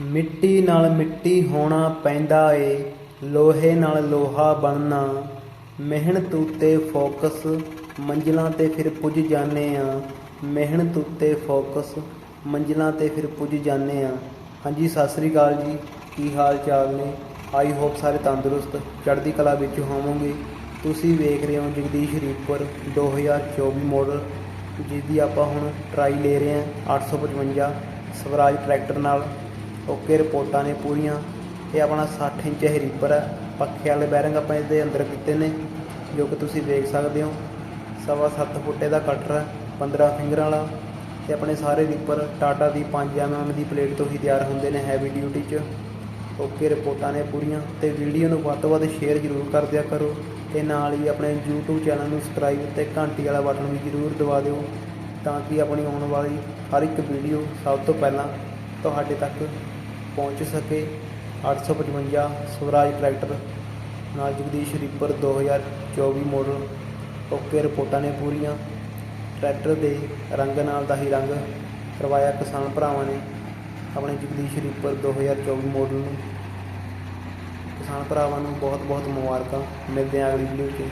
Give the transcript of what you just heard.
ਮਿੱਟੀ ਨਾਲ ਮਿੱਟੀ ਹੋਣਾ ਪੈਂਦਾ ਏ, ਲੋਹੇ ਨਾਲ ਲੋਹਾ ਬਣਨਾ। ਮਿਹਨਤ ਉੱਤੇ ਫੋਕਸ, ਮੰਜ਼ਿਲਾਂ ਤੇ ਫਿਰ ਪੁੱਜ ਜਾਂਦੇ ਆ। ਮਿਹਨਤ ਉੱਤੇ ਫੋਕਸ, ਮੰਜ਼ਿਲਾਂ ਤੇ ਫਿਰ ਪੁੱਜ ਜਾਂਦੇ ਆ। ਹਾਂਜੀ, ਸਤਿ ਸ੍ਰੀ ਅਕਾਲ ਜੀ। ਕੀ ਹਾਲ ਚਾਲ ਨੇ? ਆਈ ਹੋਪ ਸਾਰੇ ਤੰਦਰੁਸਤ, ਚੜ੍ਹਦੀ ਕਲਾ ਵਿੱਚ ਹੋਵੋਗੇ। ਤੁਸੀਂ ਵੇਖ ਰਹੇ ਹੋ ਜਗਦੀਸ਼ ਰੀਪਰ 2024 ਮਾਡਲ ਜਿਸ ਦੀ ਆਪਾਂ ਹੁਣ ਟਰਾਈ ਲੈ ਰਹੇ ਹਾਂ 855 ਸਵਰਾਜ ਟਰੈਕਟਰ ਨਾਲ। ਓਕੇ ਰਿਪੋਰਟਾਂ ਨੇ ਪੂਰੀਆਂ। ਇਹ ਆਪਣਾ 60 ਇੰਚ ਇਹ ਰੀਪਰ ਹੈ। ਪੱਖੇ ਵਾਲੇ ਬੈਰਿੰਗ ਆਪਾਂ ਇਹਦੇ ਅੰਦਰ ਕੀਤੇ ਨੇ, ਜੋ ਕਿ ਤੁਸੀਂ ਦੇਖ ਸਕਦੇ ਹੋ। ਸਵਾ ਸੱਤ ਫੁੱਟੇ ਦਾ ਕਟਰ ਹੈ 15 ਫਿੰਗਰਾਂ ਵਾਲਾ। ਤੇ ਆਪਣੇ ਸਾਰੇ ਰੀਪਰ ਟਾਟਾ ਦੀ 5 ਐਮਐਮ ਦੀ ਪਲੇਟ ਤੋਂ ਹੀ ਤਿਆਰ ਹੁੰਦੇ ਨੇ ਹੈਵੀ ਡਿਊਟੀ 'ਚ। ਓਕੇ ਰਿਪੋਰਟਾਂ ਨੇ ਪੂਰੀਆਂ। ਤੇ ਵੀਡੀਓ ਨੂੰ ਵੱਧ ਤੋਂ ਵੱਧ ਸ਼ੇਅਰ ਜ਼ਰੂਰ ਕਰ ਦਿਆ ਕਰੋ। ਤੇ ਨਾਲ ਹੀ ਆਪਣੇ YouTube ਚੈਨਲ ਨੂੰ ਸਬਸਕ੍ਰਾਈਬ ਤੇ ਘੰਟੀ ਵਾਲਾ ਬਟਨ ਵੀ ਜ਼ਰੂਰ ਦਬਾ ਦਿਓ, ਤਾਂ ਕਿ ਆਪਣੀ ਆਉਣ ਵਾਲੀ ਹਰ ਇੱਕ ਵੀਡੀਓ ਸਭ ਤੋਂ ਪਹਿਲਾਂ ਤੁਹਾਡੇ ਤੱਕ ਪਹੁੰਚ ਸਕੇ। 855 ਸਵਰਾਜ ਟਰੈਕਟਰ ਨਾਲ ਜਗਦੀਸ਼ ਰੀਪਰ 2024 ਮਾਡਲ ਓਕੇ ਰਿਪੋਰਟਾਂ ਨੇ ਪੂਰੀਆਂ। ਟਰੈਕਟਰ ਦੇ ਰੰਗ ਨਾਲ ਦਾ ਹੀ ਰੰਗ ਕਰਵਾਇਆ ਕਿਸਾਨ ਭਰਾਵਾਂ ਨੇ। ਆਪਣੇ ਜਗਦੀਸ਼ ਰੀਪਰ 2024 ਮਾਡਲ ਨੂੰ। ਕਿਸਾਨ ਭਰਾਵਾਂ ਨੂੰ ਬਹੁਤ ਬਹੁਤ ਮੁਬਾਰਕਾਂ। ਮਿਲਦੇ ਹਾਂ ਅਗਲੀ ਵੀਡੀਓ 'ਚ।